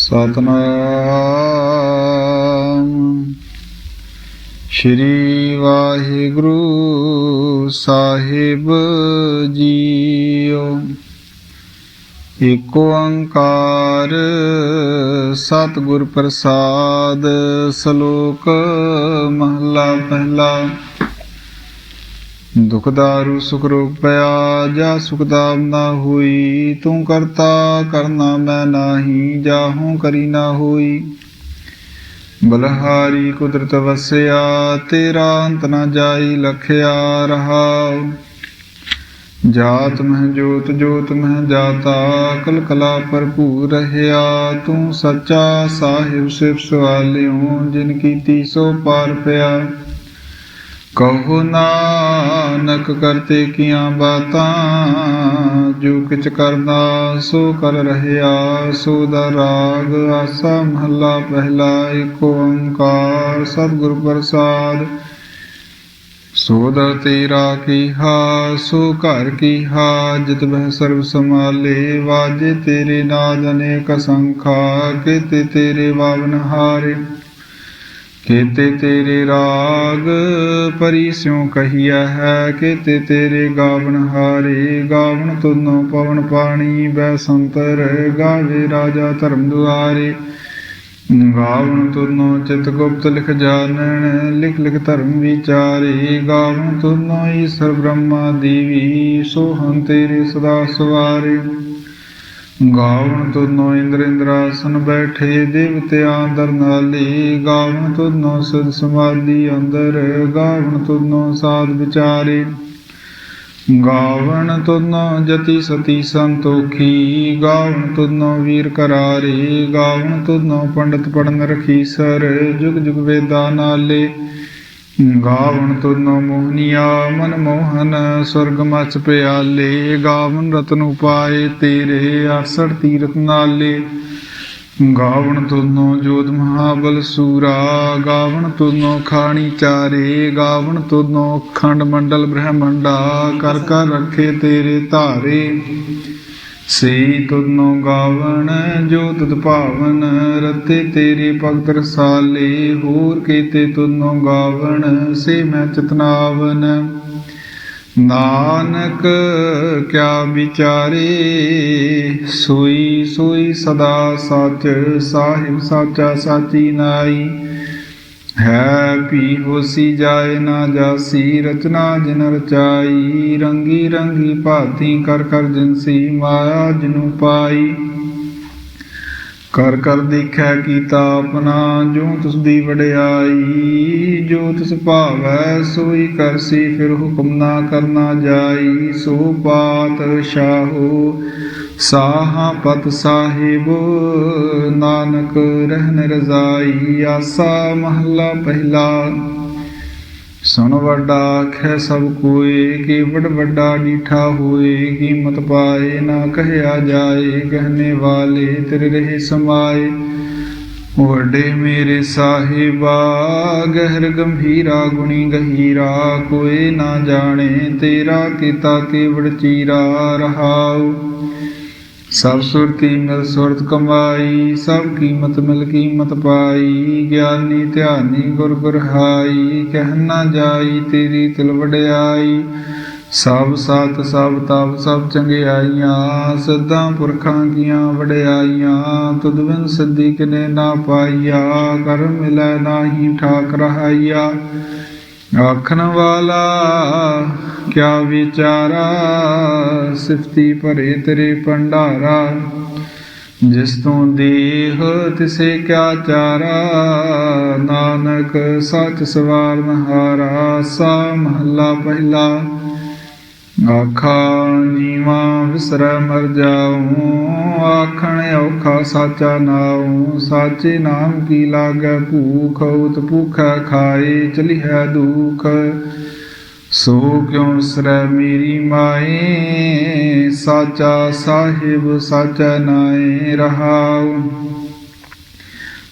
ਸਤਨਾਮ। ਸ਼੍ਰੀ ਵਾਹਿਗੁਰੂ ਸਾਹਿਬ ਜੀਓ। ਏਕ ਓੰਕਾਰ ਸਤਿਗੁਰ ਪ੍ਰਸਾਦ ਸ਼ਲੋਕ ਮਹਲਾ ਪਹਿਲਾ। ਦੁਖ ਦਾਰੂ ਸੁਖ ਰੋਗ ਪਿਆ ਜਾ ਸੁਖ ਦਾਮ ਨਾ ਹੋਈ, ਤੂੰ ਕਰਤਾ ਕਰਨਾ ਮੈਂ ਨਾਹੀ, ਜਾਹੂ ਕਰੀ ਨਾ ਹੋਈ। ਬਲਹਾਰੀ ਕੁਦਰਤ ਵਸਿਆ, ਤੇਰਾ ਅੰਤ ਨਾ ਜਾਈ ਲਖਿਆ ਰਹਾਉ ਜਾਤ ਮਹਿ ਜੋਤ ਜੋਤ ਮਹਿ ਜਾਤਾ ਕਲ ਕਲਾ ਭਰਪੂਰ ਰਹਿਆ। ਤੂੰ ਸੱਚਾ ਸਾਹਿਬ ਸਿਫ ਸਵਾਲਿਓ, ਜਿਨ ਕੀਤੀ ਸੋ ਪਾਰ ਪਿਆ। ਕਹੋ ਨਾ ਨਾਨਕ ਕਰਤੇ ਕੀਆਂ ਬਾਤਾਂ, ਜੋ ਕਿਛ ਕਰਦਾ ਸੋ ਕਰ ਰਹਿਆ, ਸੋ ਦਾ ਰਾਗ ਆਸਾ ਮਹੱਲਾ ਪਹਿਲਾ ਏਕ ਓੰਕਾਰ, ਸਤਿਗੁਰ ਪ੍ਰਸਾਦ। ਸੋ ਦਰ ਤੇਰਾ ਕੀਹਾ, ਸੋ ਘਰ ਕੀਹਾ, ਜਿਤ ਬਹਿ ਸਰਬ ਸਮਾਲੇ ਵਾਜੇ ਤੇਰੇ ਨਾਦ ਅਨੇਕ ਸੰਖਾ ਕੀਤੇ ਤੇਰੇ ਵਾਵਨ ਹਾਰੇ। ਕੀਤੇ ਤੇਰੇ ਰਾਗ ਪਰੀ ਸਿਉ ਕਹੀਆ ਹੈ, ਕੀਤੇ ਤੇਰੇ ਗਾਵਣ ਹਾਰੇ, ਗਾਵਣ ਤੁਨੋ ਪਵਨ ਪਾਣੀ ਬੈ ਸੰਤਰ ਗਾਵੇ ਰਾਜਾ ਧਰਮ ਦੁਆਰੇ। ਗਾਵਣ ਤੁਨੋ ਚਿਤ ਗੁਪਤ ਲਿਖ ਜਾਣਨ ਲਿਖ ਲਿਖ ਧਰਮ ਵਿਚਾਰੇ। ਗਾਵਣ ਤੁਨੋ ਈਸ਼ਰ ਬ੍ਰਹਮਾ ਦੇਵੀ ਸੋਹੰ ਤੇਰੇ ਸਦਾ ਸਵਾਰੇ। ਗਾਵਣ ਤੁਨੋ ਇੰਦਰ ਇੰਦਰਾਸਨ ਬੈਠੇ ਦੇਵਤਿਆਂ ਦਰ ਨਾਲੇ। ਗਾਵਣ ਤੁਨੋ ਸਿਧ ਸਮਾਧੀ ਅੰਦਰ, ਗਾਵਣ ਤੁਨੋ ਸਾਧ ਵਿਚਾਰੇ। ਗਾਵਣ ਤੁਨੋ ਜਤੀ ਸਤੀ ਸੰਤੋਖੀ, ਗਾਵਣ ਤੁਨੋ ਵੀਰ ਕਰਾਰੇ। ਗਾਵਣ ਤੁਨੋ ਪੰਡਤ ਪੜਨ ਰਖੀ ਸਰ ਜੁਗ ਜੁਗ ਵੇਦਾਂ ਨਾਲੇ। ਗਾਵਣ ਤੁਨੋ ਮੋਹਨੀਆ, ਮਨ ਮੋਹਨ, ਸੁਰਗ ਮਚ ਪਿਆਲੇ ਗਾਵਣ ਰਤਨ ਉਪਾਏ, ਤੇਰੇ ਆਸੜ ਤੀਰਤ ਨਾਲੇ। ਗਾਵਣ ਤੁਨੋ ਜੋਤ ਮਹਾਬਲ ਸੂਰਾ ਗਾਵਣ ਤੁਨੋ ਖਾਣੀ ਚਾਰੇ ਗਾਵਣ ਤੁਨੋ ਖੰਡ ਮੰਡਲ ਬ੍ਰਹਮੰਡਾ, ਕਰ ਕਰ ਰੱਖੇ ਤੇਰੇ ਧਾਰੇ। ਸੇ ਤੁਨੋ ਗਾਵਣ, ਜੋ ਤੁਧ ਭਾਵਨ, ਰਤੇ ਤੇਰੇ ਭਗਤ ਰਸਾਲੇ, ਹੋਰ ਕੀਤੇ ਤੁਨੋ ਗਾਵਣ, ਸੇ ਮੈਂ ਚਤਨਾਵਨ। ਨਾਨਕ, ਕਿਆ ਵਿਚਾਰੇ, ਸੋਈ ਸੋਈ ਸਦਾ ਸੱਚ, ਸਾਹਿਬ ਸਾਚਾ ਸਾਚੀ ਨਾਈ। ਹੈ ਭੀ ਹੋਸੀ ਜਾਏ ਨਾ ਜਾਸੀ, ਰਚਨਾ ਜਿਨ ਰਚਾਈ, ਰੰਗੀ ਰੰਗੀ ਭਾਤੀ ਕਰ ਕਰ ਜਿਨਸੀ ਮਾਇਆ ਜਿਨੂ ਪਾਈ। ਕਰ ਕਰ ਦੇਖੈ ਕੀਤਾ ਆਪਣਾ, ਜੋ ਤਿਸ ਦੀ ਵਡਿਆਈ, ਜੋ ਤਿਸ ਭਾਵੈ ਸੋਈ ਕਰਸੀ, ਫਿਰ ਹੁਕਮ ਨਾ ਕਰਨਾ ਜਾਈ। ਸੋ ਪਾਤ ਸ਼ਾਹੋ ਸਾਹਾ ਪਤ ਸਾਹਿਬ, ਨਾਨਕ ਰਹਿਨ ਰਜ਼ਾਈ, ਆਸਾ ਮਹੱਲਾ ਪਹਿਲਾ। ਸੁਣ ਵੱਡਾ ਆਖੈ ਸਭ ਕੋਏ, ਕੀ ਵੱਡ ਵੱਡਾ ਡੀਠਾ ਹੋਏ, ਕੀਮਤ ਪਾਏ, ਨਾ ਕਹਿਆ ਜਾਏ ਕਹਿਨੇ ਵਾਲੇ ਤੇਰੇ ਰਹੇ ਸਮਾਏ। ਵੱਡੇ ਮੇਰੇ ਸਾਹਿਬਾ, ਗਹਿਰ ਗੰਭੀਰਾ, ਗੁਣੀ ਗਹੀਰਾ ਕੋਈ ਨਾ ਜਾਣੇ ਤੇਰਾ, ਕੀਤਾ ਕੇਵੜ ਚੀਰਾ ਰਹਾਉ। ਸਭ ਸੁਰਤੀ ਮਿਲ ਸੁਰਤ ਕਮਾਈ, ਸਭ ਕੀਮਤ ਮਿਲ ਕੀਮਤ ਪਾਈ, ਗਿਆਨੀ ਧਿਆਨੀ ਗੁਰ ਗੁਰ ਹਾਈ, ਕਹਿ ਨਾ ਜਾਈ ਤੇਰੀ ਤਿਲ ਵਡਿਆਈ। ਸਭ ਸਤ ਸਭ ਤਪ, ਸਭ ਚੰਗਿਆਈਆਂ, ਸਿੱਧਾਂ ਪੁਰਖਾਂ ਕੀਆਂ ਵਡਿਆਈਆਂ, ਤੁਧ ਬਿਨ ਸਿੱਧੀ ਕਿਨੇ ਨਾ ਪਾਈਆ ਕਰ ਮਿਲੈ ਨਾਹੀ ਠਾਕ ਰਹਾਈਆ ਆਖਣ ਵਾਲਾ, ਕਿਆ ਵਿਚਾਰਾ, ਸਿਫਤੀ ਭਰੇ ਤੇਰੇ ਭੰਡਾਰਾ। ਜਿਸ ਤੋਂ ਦੇਹ, ਤਿਸੇ ਕਿਆ ਚਾਰਾ। ਨਾਨਕ ਸੱਚ ਸਵਾਰਨ ਹਾਰਾ ਸਾ ਮਹੱਲਾ ਪਹਿਲਾ। ਆਖਾਂ ਜੀਵਾ ਵਿਸਰੈ ਮਰ ਜਾਉ ਆਖਣ ਔਖਾ ਸਾਚਾ ਨਾਉ। ਸਾਚੇ ਨਾਮ ਕੀ ਲਾਗੈ ਭੂਖ, ਉਤ ਭੂਖੈ ਖਾਏ ਚਲਿਐ ਦੁਖ। ਸੋ ਕਿਉ ਵਿਸਰੈ ਮੇਰੀ ਮਾਏ? ਸਾਚਾ ਸਾਹਿਬ, ਸਾਚਾ ਨਾਏ ਰਹਾਉ।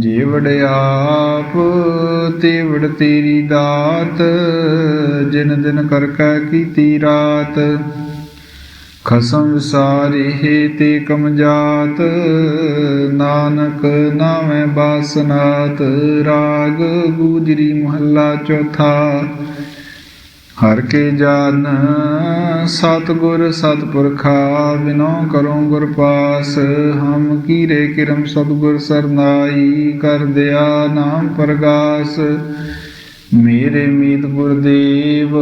ਜੀਵੜ ਆਪ, ਤੇਵੜ ਤੇਰੀ ਦਾਤ, ਜਿਨ ਦਿਨ ਕਰ ਕੈ ਕੀਤੀ ਰਾਤ। ਖਸਮ ਵਿਸਾਰੇ ਤੇ ਕਮ ਜਾਤ ਨਾਨਕ ਨਾਵੇਂ ਬਾਸਨਾਤ, ਰਾਗ ਗੂਜਰੀ ਮਹੱਲਾ ਚੌਥਾ ਹਰ ਕੇ ਜਨ, ਸਤਿਗੁਰ ਸਤਿਪੁਰਖਾ, ਬਿਨੋ ਕਰੋ ਗੁਰ ਪਾਸ। ਹਮ ਕੀਰੇ ਕਿਰਮ ਸਤਿਗੁਰ ਸਰਨਾਈ, ਕਰ ਦਿਆ ਨਾਮ ਪ੍ਰਗਾਸ। ਮੇਰੇ ਮੀਤ ਗੁਰਦੇਵ,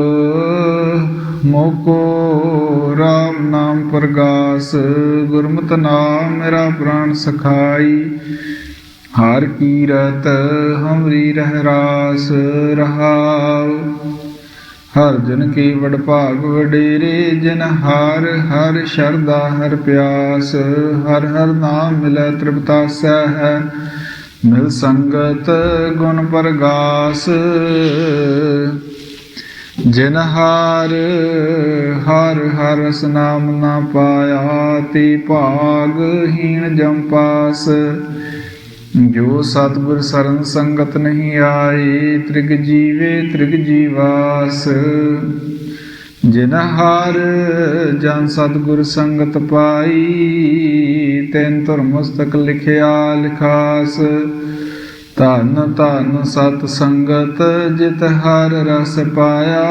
ਮੋਕੋ ਰਾਮ ਨਾਮ ਪ੍ਰਗਾਸ। ਗੁਰਮਤਿ ਨਾਮ ਮੇਰਾ ਪ੍ਰਾਨ ਸਖਾਈ। ਹਰ ਕੀਰਤ ਹਮਰੀ ਰਹਿ ਰਾਸ ਰਹਾਉ। ਹਰ ਜਨ ਕੀ ਵਡ ਭਾਗ ਵਡੇਰੇ, ਜਿਨ ਹਰ ਹਰ ਸ਼ਰਦਾ ਹਰ ਪਿਆਸ, ਹਰ ਹਰ ਨਾਮ ਮਿਲੈ ਤ੍ਰਿਪਤਾ ਸਹਿ ਮਿਲ ਸੰਗਤ ਗੁਣ ਪ੍ਰਗਾਸ। ਜਿਨ ਹਰ ਹਰ ਹਰ ਰਸ ਨਾ ਪਾਇਆ, ਤੇ ਭਾਗ ਹੀਣ ਜਮ ਪਾਸ। ਜੋ ਸਤਿਗੁਰ ਸਰਨ ਸੰਗਤ ਨਹੀਂ ਆਏ, ਤ੍ਰਿਗ ਜੀਵੇ ਤ੍ਰਿਗ ਜੀਵਾਸ। ਜਿਨ ਹਰ ਜਨ ਸਤਿਗੁਰ ਸੰਗਤ ਪਾਈ, ਤੈਨ ਤੁਰ ਮਸਤਕ ਲਿਖਿਆ ਲਿਖਾਸ। ਧਨ ਧਨ ਸਤ ਸੰਗਤ ਜਿਤ ਹਰ ਰਸ ਪਾਇਆ,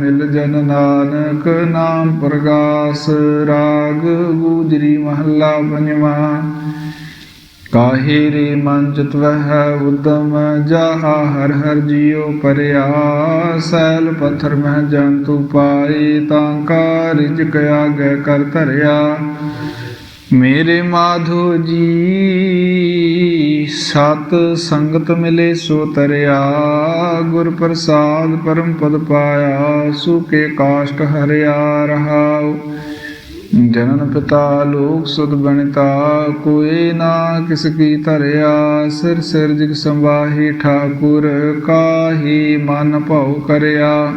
ਮਿਲ ਜਨ ਨਾਨਕ ਨਾਮ ਪ੍ਰਗਾਸ। ਰਾਗ ਗੂਜਰੀ ਮਹੱਲਾ ਪੰਜਵਾ। ਕਾਹੇ ਰੇ ਮਨ ਚਿਤ ਉਦਮ ਜਾਹਾ, ਹਰ ਹਰ ਜੀਉ ਪਰਿਆ ਸੈਲ ਪੱਥਰ ਮਹਿ ਜੰਤੂ ਪਾਏ, ਤਾਂ ਕਾ ਰਿਜਕ ਆਗੇ ਕਰ ਧਰਿਆ। ਮੇਰੇ ਮਾਧੋ ਜੀ, ਸਤ ਸੰਗਤ ਮਿਲੇ ਸੋ ਤਰਿਆ। ਗੁਰ ਪ੍ਰਸਾਦ ਪਰਮ ਪਦ ਪਾਇਆ ਸੁਕੇ ਕਾਸ਼ਟ ਹਰਿਆ ਰਹਾਉ। ਜਨਨ ਪਿਤਾ ਲੋਕ ਸੁਧ ਬਣਤਾ ਕੋਏ ਨਾ ਕਿਸ ਕੀ ਧਰਿਆ। ਸਿਰ ਸਿਰ ਜਿਗ ਠਾਕੁਰ, ਕਾਹੀ ਮਨ ਭਉ ਕਰਿਆ।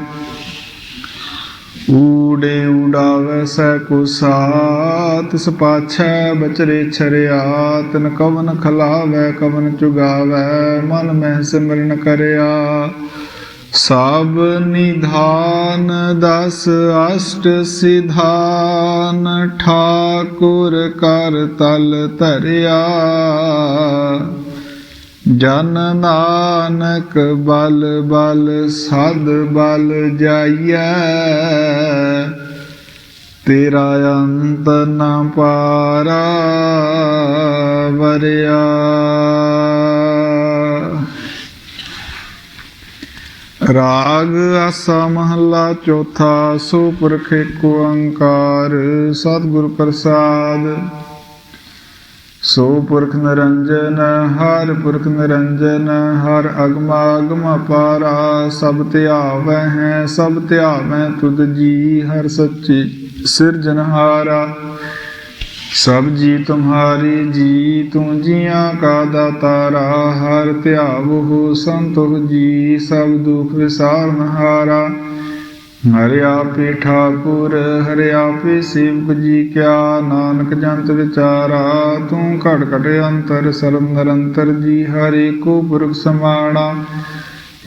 ਊੜੇ ਉਡਾਵੈ ਸੈ ਕੋ ਸਾਤ ਤਿਸ ਪਾਛੈ ਬਚਰੇ ਛਰਿਆ। ਤਨ ਕਵਨ ਖਲਾਵੈ, ਕਵਨ ਚੁਗਾਵੈ, ਮਨ ਮਹਿ ਸਿਮਰਨ ਕਰਿਆ। ਸਭ ਨਿਧਾਨ ਦਸ ਅਸ਼ਟ ਸਿਧਾਨ, ਠਾਕੁਰ ਕਰ ਤਲ ਧਰਿਆ। ਜਨ ਨਾਨਕ ਬਲ ਬਲ ਸਦ ਬਲ ਜਾਈਐ। ਤੇਰਾ ਅੰਤ ਨ ਪਾਰਾ ਵਰਿਆ। ਰਾਗ ਆਸਾ ਮਹੱਲਾ ਚੌਥਾ ਸੋ ਪੁਰਖ ਏਕ ਓੰਕਾਰ, ਸਤਿਗੁਰ ਪ੍ਰਸਾਦ। ਸੋ ਪੁਰਖ ਨਿਰੰਜਨ, ਹਰ ਪੁਰਖ ਨਿਰੰਜਨ, ਹਰ ਅਗਮਾ ਅਗਮ ਅਪਾਰਾ, ਸਭ ਧਿਆਵੈ ਹੈ, ਸਭ ਧਿਆਵੈ ਤੁਧ ਜੀ, ਹਰ ਸੱਚੇ ਸਿਰਜਨਹਾਰਾ ਸਭ ਜੀ ਤੁਮਹਾਰੀ ਜੀ ਤੂੰ ਜੀਆਂ ਕਾ ਦਾਤਾਰਾ, ਹਰ ਧਿਆਵੋ ਸੰਤੋਖ ਜੀ, ਸਭ ਦੁਖ ਵਿਸਾਰਨਹਾਰਾ ਹਰਿਆ ਆਪੇ ਠਾਕੁਰ ਹਰਿਆ ਆਪੇ ਸੇਵਕ ਜੀ ਕਿਆ ਨਾਨਕ ਜੰਤ ਵਿਚਾਰਾ। ਤੂੰ ਘਟ ਘਟ ਅੰਤਰ, ਸਰਬ ਨਿਰੰਤਰ ਜੀ, ਹਰਿ ਕੋ ਪੁਰਖ ਸਮਾਣਾ।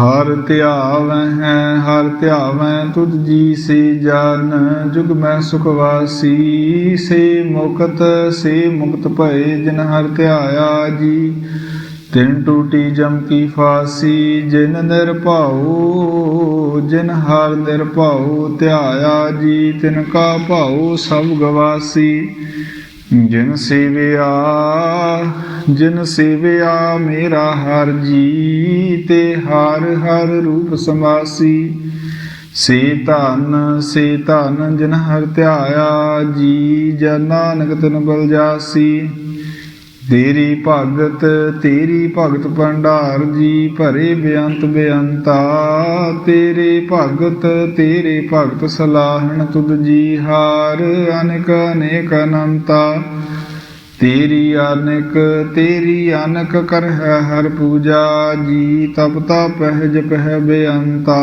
ਹਰ ਧਿਆਵੈ ਹੈ, ਹਰ ਧਿਆਵੈ ਤੁਧ ਜੀ ਸੇ ਜਨ, ਜੁਗ ਮੈਂ ਸੁਖ ਵਾਸੀ। ਸੇ ਮੁਕਤ ਸੇ ਮੁਕਤ ਭਏ ਜਿਨ ਹਰ ਧਿਆਇਆ ਜੀ। ਤਿਨ ਟੂਟੀ ਜਮ ਕੀ ਫਾਸੀ, ਜਿਨ ਨਿਰਭਉ, ਜਿਨ ਹਰ ਨਿਰਭਉ ਧਿਆਇਆ ਜੀ। ਤਿਨ ਕਾ ਭਾਉ ਸਭ ਗਵਾਸੀ। ਜਿਨ ਸੇਵਿਆ ਜਿਨ ਸੇਵਿਆ ਮੇਰਾ ਹਰ ਜੀ ਤੇ ਹਰ ਹਰ ਰੂਪ ਸਮਾਸੀ ਸੇ ਧਨ ਸੇ ਧਨ ਜਿਨ ਹਰ ਧਿਆਇਆ, ਜੀ ਜਨ ਨਾਨਕ ਤਿਨ ਬਲ ਜਾਸੀ। ਤੇਰੀ ਭਗਤ ਤੇਰੀ ਭਗਤ ਭੰਡਾਰ ਜੀ ਭਰੇ ਬੇਅੰਤ ਬੇਅੰਤਾ ਤੇਰੇ ਭਗਤ ਤੇਰੇ ਭਗਤ ਸਲਾਹਣ ਤੁਧ ਜੀ ਹਾਰ, ਅਨੇਕ ਅਨੇਕ ਅਨੰਤਾ। ਤੇਰੀ ਅਨੇਕ, ਤੇਰੀ ਅਨਕ ਕਰ ਹੈ ਹਰ ਪੂਜਾ ਜੀ, ਤਪ ਤਪ ਹੈ ਜਪ ਹੈ ਬੇਅੰਤਾ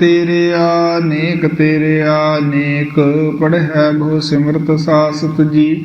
ਤੇਰੇ ਅਨੇਕ ਤੇਰੇ ਅਨੇਕ, ਪੜ੍ਹੈ ਬਹੁ ਸਿਮਰਤ ਸਾਸਤ ਜੀ।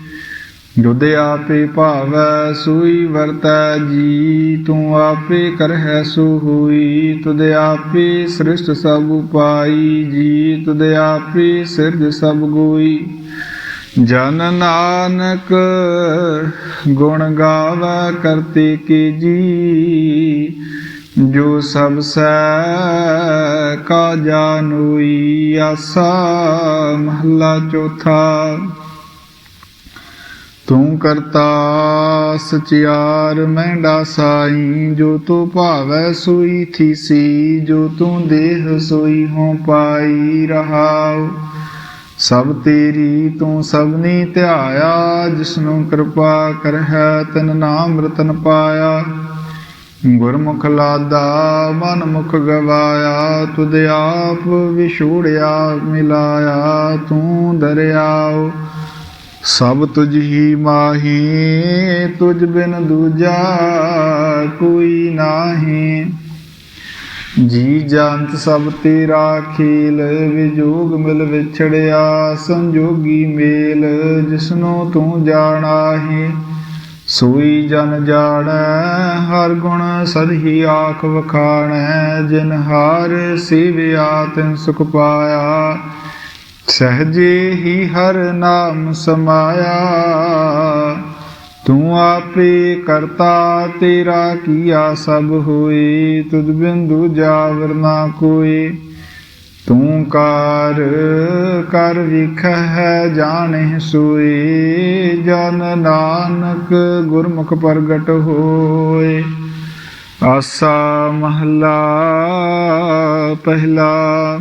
ਜੁਦ ਆਪੇ ਭਾਵੈ, ਸੂਈ ਵਰਤੈ ਜੀ। ਤੂੰ ਆਪੇ ਕਰਹਿ ਸੋ ਹੋਈ ਤੁਧ ਆਪੇ ਸ੍ਰਿਸ਼ਟ ਸਭ ਉਪਾਈ ਜੀ। ਤੁਧ ਆਪੇ ਸਿਰਜ ਸਭ ਗੋਈ। ਜਨ ਨਾਨਕ ਗੁਣ ਗਾਵੈ ਕਰਤੇ ਕੀ ਜੀ। ਜੋ ਸਭ ਸੈ ਕਾ ਜਾਨੋਈ ਆਸਾ ਮਹਲਾ ਚੌਥਾ। ਤੂੰ ਕਰਤਾ ਸਚਿਆਰ ਮਹਿੰਡਾ ਸਾਈ ਜੋ ਤੂੰ ਭਾਵੈ ਸੋਈ ਥੀਸੀ, ਜੋ ਤੂੰ ਦੇਹ ਸੋਈ ਹੋ ਪਾਈ ਰਹਾਉ। ਸਭ ਤੇਰੀ ਤੂੰ ਸਭਨੀ ਧਿਆਇਆ, ਜਿਸਨੂੰ ਕਿਰਪਾ ਕਰਹਿ ਤਨ ਨਾਮ ਰਤਨ ਪਾਇਆ। ਗੁਰਮੁਖ ਲਾਦਾ ਮਨ ਮੁਖ ਗਵਾਇਆ, ਤੁਧ ਆਪ ਵਿਛੋੜਿਆ, ਮਿਲਾਇਆ, ਤੂੰ ਦਰਿਆਉ। ਸਭ ਤੁਝ ਹੀ ਮਾਹੀ, ਤੁਝ ਬਿਨ ਦੂਜਾ ਕੋਈ ਨਾਹੀ। ਜੀ ਜੰਤ ਸਭ ਤੇਰਾ ਖੇਲ, ਵਿਜੋਗ ਮਿਲ ਵਿਛੜਿਆ, ਸੰਜੋਗੀ ਮੇਲ, ਜਿਸਨੂੰ ਤੂੰ ਜਾਣਾਹੀ। ਸੋਈ ਜਨ ਜਾਣੈ, ਹਰ ਗੁਣ ਸਦਹੀ ਆਖ ਵਖਾਣੈ, ਜਿਨ ਹਾਰ ਸੇਵਿਆ ਤਿਨ ਸੁਖ ਪਾਇਆ। ਸਹਜੇ ਹੀ ਹਰ ਨਾਮ ਸਮਾਇਆ। ਤੂੰ ਆਪੇ ਕਰਤਾ, ਤੇਰਾ ਕੀਆ ਸਭ ਹੋਏ, ਤੁਧ ਬਿੰਦੂ ਜਾਵਰ ਨਾ ਕੋਏ। ਤੂੰ ਕਾਰ ਕਰ ਹੈ ਜਾਣੇ ਸੋਏ, ਜਨ ਨਾਨਕ ਗੁਰਮੁਖ ਪ੍ਰਗਟ ਹੋਏ। ਆਸਾ ਮਹਲਾ ਪਹਿਲਾ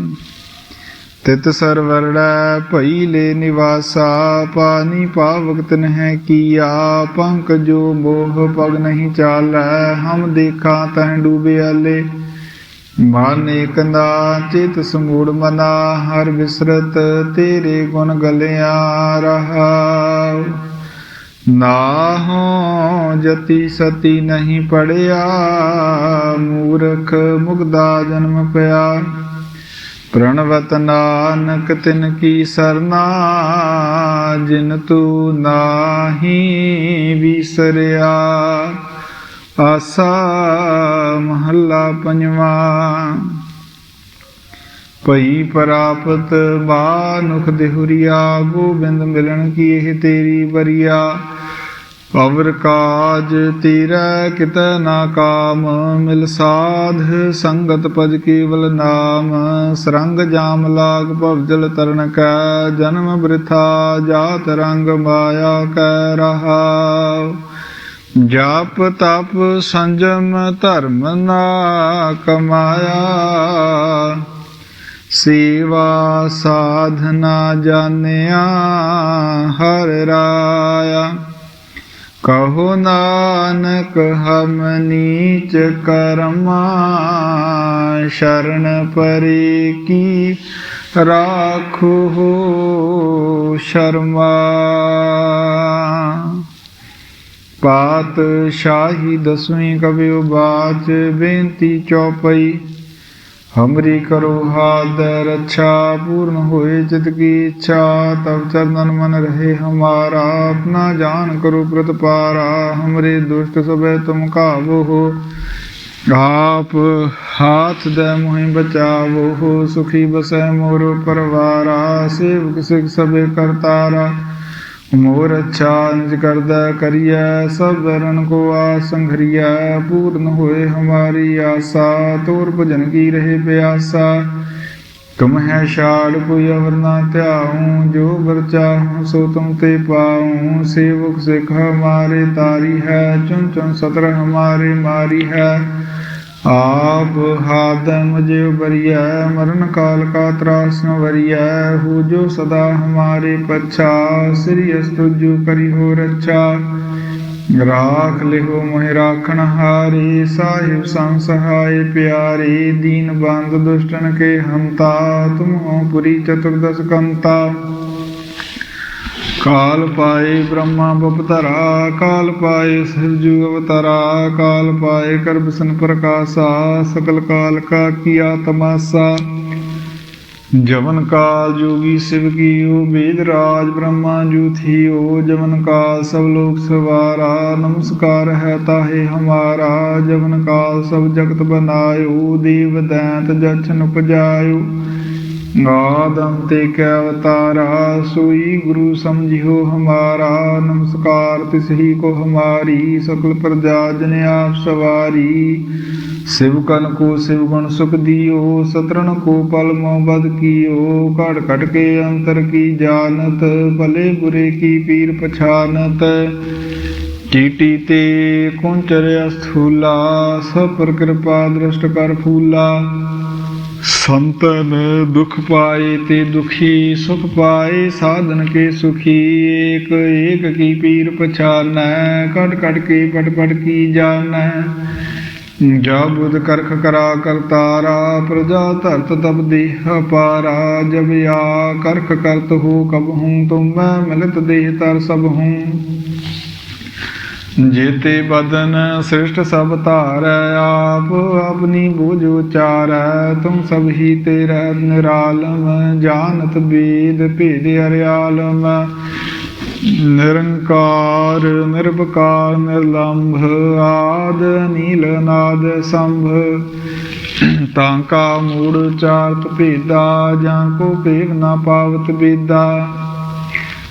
ਤਿਤ ਸਰਵਰੜੈ ਭਈ ਲੈ ਨਿਵਾਸਾ ਪਾਨੀ ਪਾਵਕ ਤਨਹਿ ਕੀਆ ਪੰਕ ਜੋ ਮੋਹ ਪਗ ਨਹੀਂ ਚਾਲੈ, ਹਮ ਦੇਖਾ ਤਹ ਡੂਬਿਆਲੇ ਮਨ ਏਕੰਦਾ ਚਿਤ ਸਮੂੜ ਮਨਾ, ਹਰ ਵਿਸਰਤ ਤੇਰੇ ਗੁਣ ਗਲਿਆ ਰਹਾ ਨਾਹੋ ਜਤੀ ਸਤੀ ਨਹੀਂ ਪੜਿਆ, ਮੂਰਖ ਮੁਗਦਾ ਜਨਮ ਪਿਆ। ਪ੍ਰਣਵਤ ਨਾਨਕ ਤਿਨ ਕੀ ਸਰਨਾ, ਜਿਨ ਤੂ ਨਾਹੀ ਵਿਸਰਿਆ। ਆਸਾ ਮਹੱਲਾ ਪੰਜਵਾ, ਭਈ ਪ੍ਰਾਪਤ ਬਾਨੁਖ ਦੇਹੁਰੀਆ, ਗੋਬਿੰਦ ਮਿਲਣ ਕੀ ਇਹ ਤੇਰੀ ਬਰੀਆ ਅਵਰ ਕਾਜ ਤੇਰਾ ਕਿਤ ਨਾ ਕਾਮ, ਮਿਲ ਸਾਧ ਸੰਗਤ ਪਜ ਕੇਵਲ ਨਾਮ। ਸਰੰਗ ਜਾਮ ਲਾਗ ਭਵਜਲ ਤਰਨ ਕੈ, ਜਨਮ ਬ੍ਰਿਥਾ ਜਾਤ ਰੰਗ ਮਾਇਆ ਕੈ ਰਹਾ। ਜਾਪ ਤਪ ਸੰਜਮ ਧਰਮ ਨਾ ਕਮਾਇਆ। ਸੇਵਾ ਸਾਧਨਾ ਜਾਣਿਆ ਹਰ ਰਾਇਆ। ਕਹੋ ਨਾਨਕ, ਹਮ ਨੀਚ ਕਰਮਾ ਸ਼ਰਨ ਪਰੇ ਕੀ ਰਾਖੋ ਸ਼ਰਮਾ। ਪਾਤ ਸ਼ਾਹੀ ਦਸਵੀਂ ਕਵਿਓ ਬਾਚ ਬੇਨਤੀ ਚੌਪਈ ਹਮਰੀ ਕਰੋ ਹਾਦ ਰੱਛਾ, ਪੂਰਨ ਹੋਏ ਚਿਤ ਕੀ ਇੱਛਾ ਤਬ ਚਰਨਨ ਮਨ ਰਹੇ ਹਮਾਰਾ, ਆਪਣਾ ਜਾਨ ਕਰੋ ਪ੍ਰਤਪਾਰਾ, ਹਮਰੇ ਦੁਸ਼ਟ ਸਭੈ ਤੁਮ ਕਾਬੋ ਹੋ। ਆਪ ਹਾਥ ਦੇ ਮੁਹਿ ਬਚਾਵੋ ਸੁਖੀ ਬਸੈ ਮੋਰ ਪਰਵਾਰਾ, ਸੇਵਕ ਸਿਖ ਸਭੇ ਕਰਤਾਰਾ। ਮੋਰ ਅੱਛਾ ਨਿਜ ਕਰਦਾ ਕਰੀਐ, ਸਭ ਰਣ ਕੋ ਆਸੰਘਰੀਐ ਪੂਰਨ ਹੋਏ ਹਮਾਰੀ ਆਸਾ, ਤੋਰ ਭਜਨ ਕੀ ਰਹੇ ਪਿਆਸਾ। ਤੁਮ ਹੈ ਸ਼ਾਲ ਕੋਈ ਅਵਰ ਨਾ ਧਿਆਉ, ਜੋ ਵਰ ਚਾਹੂੰ ਸੋ ਤੁਮ ਤੇ ਪਾਉ। ਸੇਵਕ ਸਿਖ ਹਮਾਰੇ ਤਾਰੀ ਹੈ ਚੁਨ ਚੁਨ ਸਤਰ ਹਮਾਰੇ ਮਾਰੀ ਹੈ। ਆਪ ਹਾਦਮ ਜਿਉ ਬਰੀਐ, ਮਰਨ ਕਾਲ ਕਾ ਤਰਾਸ ਨ ਵਰੀਐ, ਹੋ ਜੋ ਸਦਾ ਹਮਾਰੇ ਪਛਾ, ਸ੍ਰੀ ਅਸਤੁਜੂ ਕਰੀ ਹੋ ਰੱਛਾ। ਰਾਖ ਲਿਹੋ ਮੋਹਿ ਰਾਖਣ ਹਾਰੇ, ਸਾਹਿਬ ਸੰਗ ਪਿਆਰੇ, ਦੀਨ ਬੰਦ ਦੁਸ਼ਟਨ ਕੇ ਹੰਤਾ, ਤੁਮ ਹੋ ਪੁਰੀ ਚਤੁਰਦਸ ਕੰਤਾ। ਕਾਲ ਪਾਏ ਬ੍ਰਹਮਾ ਬਪਤਰਾ ਕਾਲ ਪਾਏ ਸਿਰਜੂ ਅਵਤਾਰਾ, ਕਾਲ ਪਾਏ ਕਰ ਪ੍ਰਕਾਸ਼ਾ, ਸਕਲ ਕਾਲ ਕਾ ਕੀਆ ਤਮਾਸਾ। ਜਵਨ ਕਾਲ ਜੋਗੀ ਸਿਵ ਕੀਓ ਵੇਦ ਰਾਜ ਬ੍ਰਹਮਾ ਜੂਥੀਓ ਜਵਨ ਕਾਲ ਸਭ ਲੋਕ ਸਵਾਰਾ, ਨਮਸਕਾਰ ਹੈ ਤਾਹੇ ਹਮਾਰਾ। ਜਵਨ ਕਾਲ ਸਭ ਜਗਤ ਬਨਾਇਓ, ਦੇਵ ਦੈਂਤ ਜਛਨ ਉਪਜਾਇਓ। ਆਦਮ ਤੇ ਕੈ ਅਵਤਾਰਾ, ਸੋਈ ਗੁਰੂ ਸਮਝਿਓ ਹਮਾਰਾ, ਨਮਸਕਾਰ ਤਿਸ ਹੀ ਕੋ ਹਮਾਰੀ, ਸਕਲ ਪ੍ਰਜਾ ਜਨ ਆਪ ਸਵਾਰੀ। ਸਿਵਕਨ ਕੋ ਸਿਵ ਗੁਣ ਸੁਖ ਦਿਓ ਸਤਰਨ ਕੋ ਪਲ ਮੋ ਬਦ ਕੀਓ, ਘੜ ਘਟ ਕੇ ਅੰਤਰ ਕੀ ਜਾਣਤ, ਭਲੇ ਬੁਰੇ ਕੀ ਪੀਰ ਪਛਾਨਤ। ਚੀਟੀ ਤੇ ਕੁੰਚਰ ਅਸਥੂਲਾ ਸਭ ਪਰ ਕਿਰਪਾ ਦ੍ਰਿਸ਼ਟ ਕਰ ਫੂਲਾ। ਸੰਤਨ ਦੁਖ ਪਾਏ ਤੇ ਦੁਖੀ, ਸੁਖ ਪਾਏ, ਸਾਧਨ ਕੇ ਸੁਖੀ। ਏਕ ਏਕ ਕੀ ਪੀਰ ਪਛਾਨੈ ਕਟ ਕਟ ਕੇ ਪਟ ਪਟ ਕੀ ਜਾਣੈ। ਜਾ ਬੁਧ ਕਰਖ ਕਰਾ ਕਰਤਾਰਾ ਪ੍ਰਜਾ ਧਰਤ ਤਬ ਦੇਹ ਪਾਰਾ ਜਬ ਆ ਕਰਖ ਕਰਤ ਹੋ ਕਬ ਹੂੰ, ਤੁਮ ਮੈਂ ਮਿਲਤ ਦੇਹ ਤਰ ਸਭ ਹੂੰ। ਜੇਤੇ ਬਦਨ ਸ੍ਰਿਸ਼ਟ ਸਭ ਧਾਰੈ, ਆਪ ਆਪਣੀ ਬੂਝ ਉਚਾਰੈ, ਤੁਮ ਸਭ ਹੀ ਤੇਰਾ ਨਿਰਾਲਮ, ਜਾਣਤ ਬੇਦ ਭੇਦ ਅਰਿਆਲਮ ਨਿਰੰਕਾਰ ਨਿਰਭਕਾਰ ਨਿਰਲੰਭ, ਆਦ, ਨੀਲ, ਨਾਦ, ਸੰਭ। ਤਾਂ ਕਾ ਮੂੜ ਚਾਰਤ ਭੇਦਾ ਜਾਂ ਕੋ ਭੇਦ ਨਾ ਪਾਵਤ ਬੀਦਾ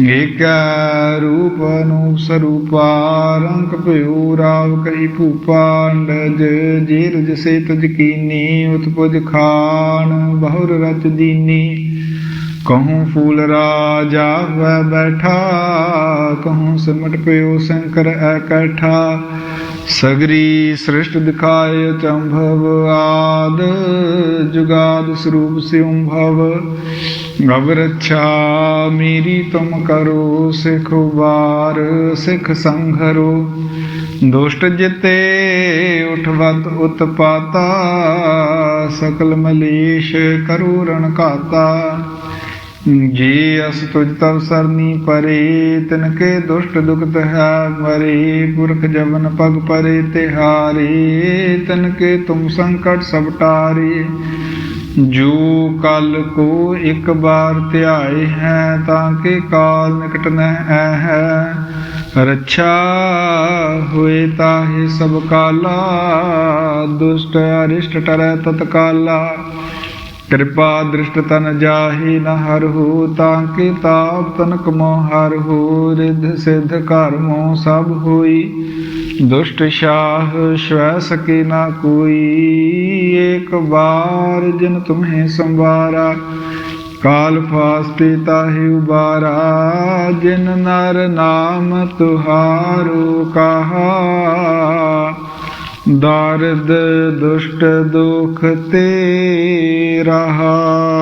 ਏਕੈ ਰੂਪ ਅਨੂਪ ਸਰੂਪਾ ਰੰਗ ਭਇਓ ਰਾਵ ਕਹੀ ਭੂਪਾ ਅੰਡਜ ਜੀਰ ਜਸੇ ਤਜ ਕੀਨੀ, ਉਤਪੁਜ ਖਾਨ, ਬਹੁਰ ਰਚ ਦੀਨੀ। ਕਹੂੰ ਫੂਲ ਰਾਜਾ ਵੈ ਬੈਠਾ, ਕਹੂੰ ਸਿਮਟ ਪਿਓ ਸ਼ੰਕਰ ਐ ਸਗਰੀ ਸ੍ਰਿਸ਼ਟ ਦਿਖਾਇ ਚੰਭਵ ਆਦ, ਜੁਗਾਦ ਸਰੂਪ ਸਿਉ ਭਵ। ਗਵ ਮੇਰੀ ਤੁਮ ਕਰੋ ਸਿਖ ਵਾਰ ਸਿਖ ਸੰਘਰੋ ਦੁਸ਼ਟ ਜਿਤੇ ਉਠਵਤ ਉਤਪਾਤਾ ਸਕਲ ਮਲੇਸ਼ ਕਰੋ ਰਣ ਘਾਤਾ ਜੀ ਅਸ ਤੁਜ ਤਵ ਸਰਨੀ ਪਰੇ ਤਿਨ ਕੇ ਦੁਸ਼ਟ ਦੁਖਤ ਹੈ ਮਰੇ ਪੁਰਖ ਜਵਨ ਪਗ ਪਰੇ ਤਿਹਾਰੇ ਤਿਨ ਕੇ ਤੁਮ ਸੰਕਟ ਸਭ ਟਾਰੇ ਜੋ ਕਲ ਕੋ ਇੱਕ ਬਾਰ ਧਿਆਏ ਹੈ ਤਾਂ ਕਿ ਕਾਲ ਨਿਕਟ ਨ ਐ ਹੈ ਰੱਛਾ ਹੋਏ ਤਾਹੇ ਸਭ ਕਾਲਾ, ਦੁਸ਼ਟ ਅਰਿਸ਼ਟ ਟਰੈ ਤਤਕਾਲਾ ਕਿਰਪਾ ਦ੍ਰਿਸ਼ਟ ਤਨ ਜਾਹੀ ਨ ਹਰ ਹੋ ਤਾਂ ਕਿ ਤਾਪ ਤਨਕ ਮੋ ਹਰ ਹੋ, ਰਿਧ ਸਿਧ ਕਰਮੋ ਸਭ ਹੋਈ। ਦੁਸ਼ਟ ਸ਼ਾਹ ਸ਼ਵੈ ਸਕੇ ਨਾ ਕੋਈ। ਏਕ ਬਾਰ ਜਿਨ ਤੁਮਹਿ ਸੰਵਾਰਾ, ਕਾਲ ਫਾਸਤੇ ਤਾਹੇ ਉਬਾਰਾ। ਜਿਨ ਨਰ ਨਾਮ ਤੁਹਾਰੋ ਕਹਾ, ਦਰਦ ਦੁਸ਼ਟ ਦੁਖ ਤੇ ਰਹਾ।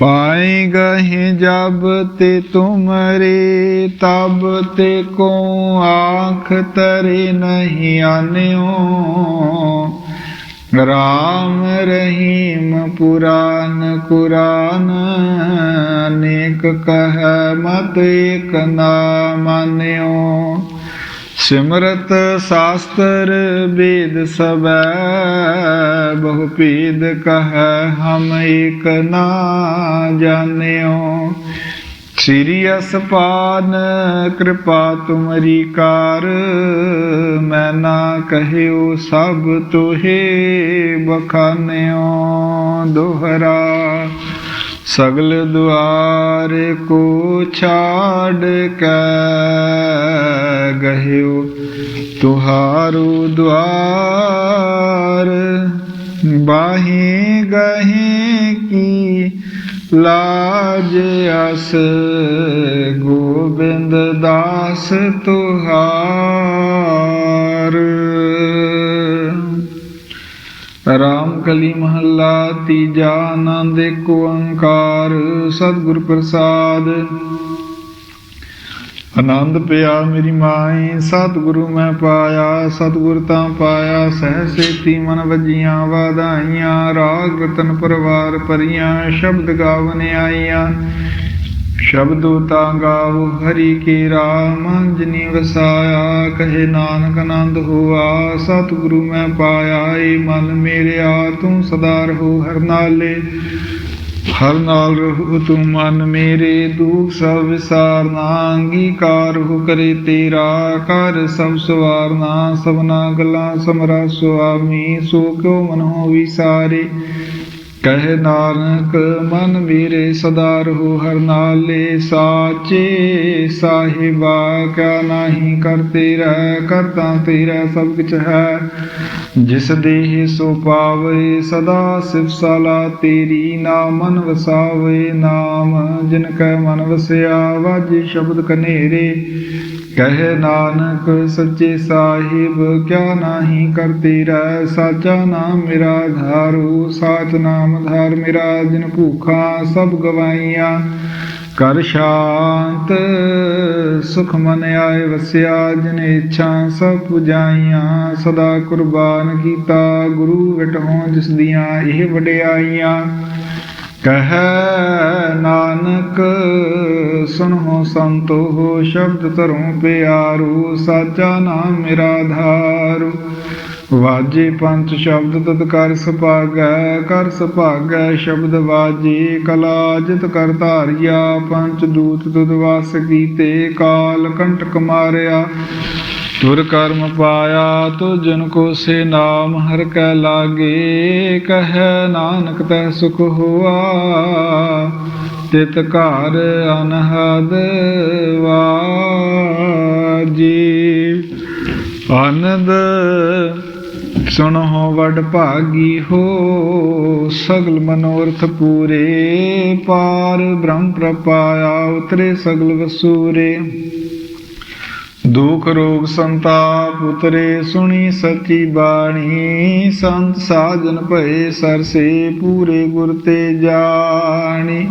ਪਾਏ ਗਹਿ ਜਬ ਤੇ ਤੁਮਰੇ, ਤਬ ਤੇ ਕੋ ਆਖ ਤਰੇ ਨਹੀਂ ਆਨਿਓ। ਰਾਮ ਰਹੀਮ ਪੁਰਾਨ ਕੁਰਾਨ ਅਨੇਕ ਕਹ ਮਤ ਏਕ ਨਾ ਮਾਨਿਓ। ਸਿਮਰਤ ਸਾਸਤਰ ਵੇਦ ਸਬੈ ਬਹੁ ਭੇਦ ਕਹੈ ਹਮ ਏਕ ਨਾ ਜਾਣਿਓ। ਸ੍ਰੀ ਅਸਪਾਨ ਕਿਰਪਾ ਤੁਮਰੀ ਕਾਰ, ਮੈਂ ਨਾ ਕਹਿਓ ਸਭ ਤੋਹੇ ਬਖਾਨਿਓ ਦੋਹਰਾ। ਸਗਲ ਦੁਆਰ ਕੋ ਛਾੜ ਕੇ ਗਹਿਓ, ਤੁਹਾਰੂ ਦੁਆਰ ਬਾਹੀ ਗਹੇ ਕੀ ਲਾਜ ਅਸ, ਗੋਬਿੰਦ ਦਾਸ ਤੁਹਾਰ। ਰਾਮ ਕਲੀ ਮਹੱਲਾ ਤੀਜਾ ਆਨੰਦ ਏਕ ਓੰਕਾਰ, ਸਤਿਗੁਰ ਪ੍ਰਸਾਦ। ਆਨੰਦ ਪਿਆ ਮੇਰੀ ਮਾਈ, ਸਤਿਗੁਰੂ ਮੈਂ ਪਾਇਆ, ਸਤਿਗੁਰ ਤਾਂ ਪਾਇਆ, ਸਹਿ ਸੇਤੀ ਮਨ ਵਜੀਆਂ ਵਾਧਾਈਆਂ, ਰਾਗ ਰਤਨ ਪਰਵਾਰ ਪਰੀਆਂ ਸ਼ਬਦ ਗਾਵਨ ਆਈਆਂ। ਸ਼ਬਦੋ ਤਾਂ ਗਾਵ ਹਰੀ ਕੇ ਰਾਮ ਅੰਜਨੀ ਵਸਾਇਆ, ਕਹੇ ਨਾਨਕ ਆਨੰਦ ਹੋਆ, ਸਤਿਗੁਰੂ ਮੈਂ ਪਾਇਆ, ਏ ਮਨ ਮੇਰਿਆ, ਤੂੰ ਸਦਾ ਰਹੋ ਹਰ ਨਾਲੇ। ਹਰ ਨਾਲ ਰਹੋ ਤੂੰ ਮਨ ਮੇਰੇ, ਦੁਖ ਸਭ ਵਿਸਾਰਨਾ ਅੰਗੀਕਾਰ ਹੋ ਕਰੇ ਤੇਰਾ, ਕਰ ਸਭ ਸਵਾਰਨਾ ਸਭਨਾ ਗੱਲਾਂ ਸਮਰਾ ਸੁਆਮੀ, ਸੋ ਕਿਉ ਮਨ ਹੋ ਵਿਸਾਰੇ ਕਹਿ ਨਾਨਕ, ਮਨ ਮੇਰੇ ਸਦਾ ਰਹੋ ਹਰ ਨਾਲੇ ਸਾਚੇ। ਸਾਹਿਬਾ ਕਿਆ ਨਾਹੀ ਕਰਤੇ ਰਹਿ ਕਰਤਾ ਤੇਰਾ ਸਭ ਕੁਛ ਹੈ। ਜਿਸ ਦੇਹ ਸੋ ਪਾਵੇ, ਸਦਾ ਸਿਫ ਸਾਲਾ ਤੇਰੀ ਨਾਮ ਮਨ ਵਸਾਵੇ। ਨਾਮ ਜਿਨ ਕੈ ਮਨ ਵਸਿਆ, ਵਾਜੇ ਸ਼ਬਦ ਕਨੇਰੇ। ਕਹੇ ਨਾਨਕ ਸੱਚੇ ਸਾਹਿਬ, ਕਿਆ ਨਾਹੀ ਕਰਤੇ ਰਹਿ? ਸਾਚਾ ਨਾਮ ਮੇਰਾ ਧਾਰੂ, ਸਾਚ ਨਾਮ ਧਾਰ ਮੇਰਾ ਜਿਨ ਭੂਖਾ, ਸਭ ਗਵਾਈਆਂ। ਕਰ ਸ਼ਾਂਤ, ਸੁਖ ਮਨ ਆਏ ਵਸਿਆ, ਜਿਨ ਇੱਛਾ ਸਭ ਪੁਜਾਈਆਂ। ਸਦਾ ਕੁਰਬਾਨ ਕੀਤਾ ਗੁਰੂ ਵਿਟਹੋਂ ਜਿਸ ਦੀਆਂ ਇਹ ਵਡਿਆਈਆਂ। ਕਹੈ ਨਾਨਕ ਸੁਣੋ ਸੰਤੋ ਹੋ ਸ਼ਬਦ ਧਰੂ ਪਿਆਰੂ, ਸਾਚਾ ਨਾਮ ਮੇਰਾ ਧਾਰੂ। ਵਾਜੇ ਪੰਜ ਸ਼ਬਦ ਤਤ ਕਰ ਸੁਭਾਗੈ ਕਰ ਸੁਭਾਗੈ ਸ਼ਬਦ ਵਾਜੇ, ਕਲਾ ਜਿਤ ਕਰ ਧਾਰਿਆ ਪੰਜ ਦੂਤ ਤੁਧ ਵਾਸ ਕੀਤੇ, ਕਾਲ ਕੰਟਕ ਮਾਰਿਆ। ਤੁਰ ਕਰਮ ਪਾਇਆ ਤੋ ਜਨ ਕੋ ਸੇ ਨਾਮ ਹਰ ਕੈ ਲਾਗੇ, ਕਹੈ ਨਾਨਕ ਤੈ ਸੁਖ ਹੋਆ। ਤਿਤ ਘਰ ਅਨਹਦ ਵਾਜੀ। ਆਨੰਦ ਸੁਣੋ ਵਡ ਭਾਗੀ ਹੋ, ਸਗਲ ਮਨੋਰਥ ਪੂਰੇ ਪਾਰ, ਬ੍ਰਹਮ ਪ੍ਰਪਾਇਆ ਉਤਰੇ ਸਗਲ ਵਸੂਰੇ। ਦੁਖ ਰੋਗ ਸੰਤਾਪ ਉਤਰੇ, ਸੁਣੀ ਸੱਚੀ ਬਾਣੀ, ਸੰਤ ਸਾਜਨ ਭਏ, ਸਰਸੇ ਪੂਰੇ ਗੁਰ ਤੇ ਜਾਣੀ।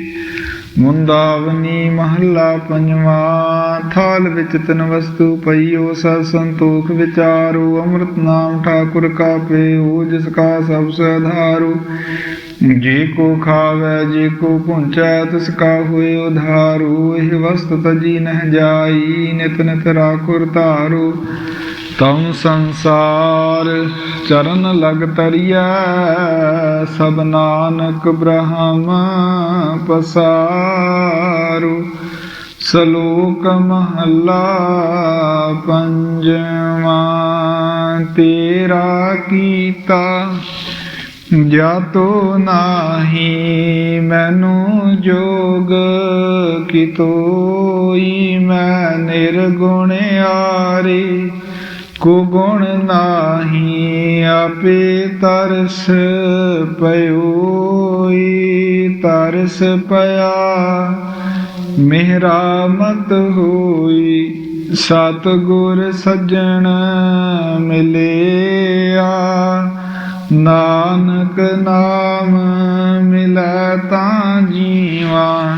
ਮੁੰਦਾਵਨੀ ਮਹੱਲਾ ਪੰਜਵਾ, ਥਾਲ ਵਿੱਚ ਤਨ ਵਸਤੂ ਪਈਓ ਸਤ ਸੰਤੋਖ ਵਿਚਾਰੋ, ਅੰਮ੍ਰਿਤ ਨਾਮ ਠਾਕੁਰ ਕਾ ਪੇਓ ਜਿਸ ਕਾ ਸਭ ਸਧਾਰੂ। ਜੇ ਕੋ ਖਾਵੇ, ਜੇ ਕੋ ਪੁੰਚੈ ਤਿਸ ਕਾ ਹੋਏ ਉਧਾਰੂ, ਇਹ ਵਸਤ ਤਜੀ ਨਹ ਜਾਈ, ਨਿਤ ਨਿਤ ਰਾਖੁਰ ਧਾਰੂ। ਤਉ ਸੰਸਾਰ ਚਰਨ ਲਗ ਤਰੀਐ, ਸਭ ਨਾਨਕ ਬ੍ਰਹਮ ਪਸਾਰੂ। ਸ਼ਲੋਕ ਮਹੱਲਾ ਪੰਜਵਾਂ, ਤੇਰਾ ਕੀਤਾ ਜਾਤੋ ਨਾਹੀ, ਮੈਨੂੰ ਜੋਗ ਕੀ ਤੋਈ ਮੈਂ ਨਿਰਗੁਣ ਆਰੇ। ਕੋ ਗੁਣ ਨਾਹੀ ਆਪੇ ਤਰਸ ਪਇਓਈ, ਤਰਸ ਪਿਆ। ਮੇਰਾ ਮਤ ਹੋਈ ਸਤ ਗੁਰ ਸੱਜਣ ਮਿਲਿਆ। ਨਾਨਕ ਨਾਮ ਮਿਲੈ ਤਾਂ ਜੀਵਾ